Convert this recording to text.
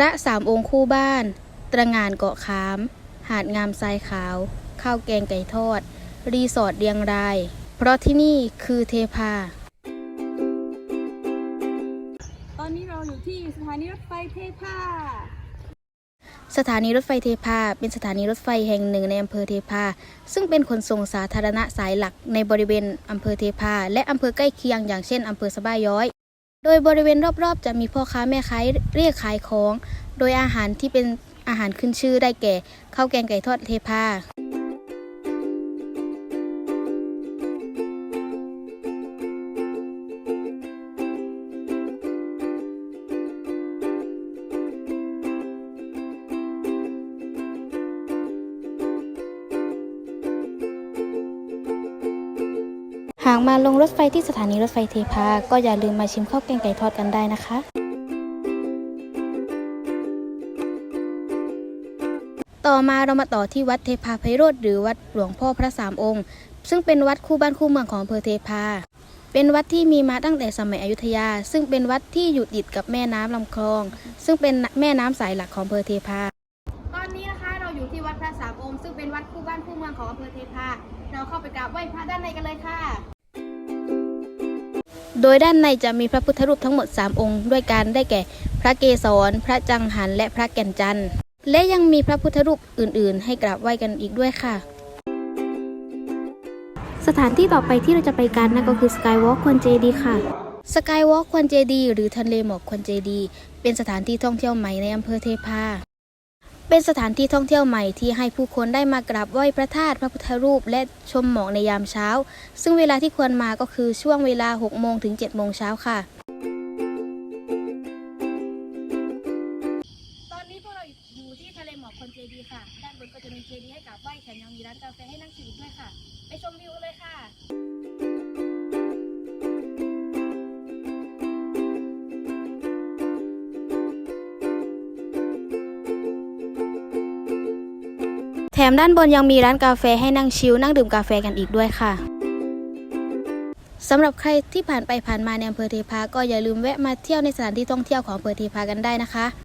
ระสามองค์คู่บ้าน ตระหงานเกาะขาม หาดงามทรายขาว ข้าวแกงไก่ทอด รีสอร์ทเรียงราย เพราะที่นี่คือเทพา ตอนนี้เราอยู่ที่สถานีรถไฟเทพา สถานีรถไฟเทพา เป็นสถานีรถไฟแห่งหนึ่งในอำเภอเทพา ซึ่งเป็นขนส่งสาธารณะสายหลักในบริเวณอำเภอเทพา และอำเภอใกล้เคียงอย่างเช่นอำเภอสะบ้าย้อย โดยบริเวณรอบๆ จะมีพ่อค้าแม่ค้าเรียกขายของ โดยอาหารที่เป็นอาหารขึ้นชื่อได้แก่ข้าวแกงไก่ทอดเทพาากมาลงรถไฟที่สถานีรถไฟเทพา ก็อย่าลืมมาชิมข้าวแกงไก่ทอดกันได้นะคะ ต่อมาเรามาต่อที่วัดเทพาไพโรธหรือวัดหลวงพ่อพระสามองค์ ซึ่งเป็นวัดคู่บ้านคู่เมืองของอำเภอเทพา เป็นวัดที่มีมาตั้งแต่สมัยอยุธยา ซึ่งเป็นวัดที่อยู่ติดกับแม่น้ำลำคลอง ซึ่งเป็นแม่น้ำสายหลักของอำเภอเทพา ตอนนี้นะคะเราอยู่ที่วัดพระสามองค์ซึ่งเป็นวัดคู่บ้านคู่เมืองของอำเภอเทพา เราเข้าไปกราบไหว้พระด้านในกันเลยค่ะ โดยด้านในจะมีพระพุทธรูปทั้งหมด 3 องค์ ด้วยกันได้แก่ พระเกศร พระจังหัน และพระแก่นจันทร์ และยังมีพระพุทธรูปอื่น ๆ ให้กราบไหว้กันอีกด้วยค่ะ สถานที่ต่อไปที่เราจะไปกันนั่นก็คือสกายวอล์กควนเจดีค่ะสกายวอล์กควนเจดีหรือทะเลหมอกควนเจดี เป็นสถานที่ท่องเที่ยวใหม่ในอำเภอเทพา เป็นสถานที่ท่องเที่ยวใหม่ที่ให้ผู้คนได้มากราบไหว้พระธาตุพระพุทธรูป และชมหมอกในยามเช้า ซึ่งเวลาที่ควรมาก็คือช่วงเวลา 6 โมงถึง 7 โมงเช้าค่ะ ตอนนี้พวกเราอยู่ที่ทะเลหมอกคนเจดีค่ะ ด้านบนก็จะมีเจดีให้กราบไหว้แถมยังมีร้านกาแฟให้นั่งชิลด้วยค่ะ ไปชม ถมด้านบนยังมีร้านกาแฟให้นั่งชิลนั่งดื่มกาแฟกันอีกด้วยค่ะสำหรับใครที่ผ่านไปผ่านมาในอำเภอเทพาก็อย่าลืมแวะมาเที่ยวในสถานที่ท่องเที่ยวของอำเภอเทพากันได้นะคะ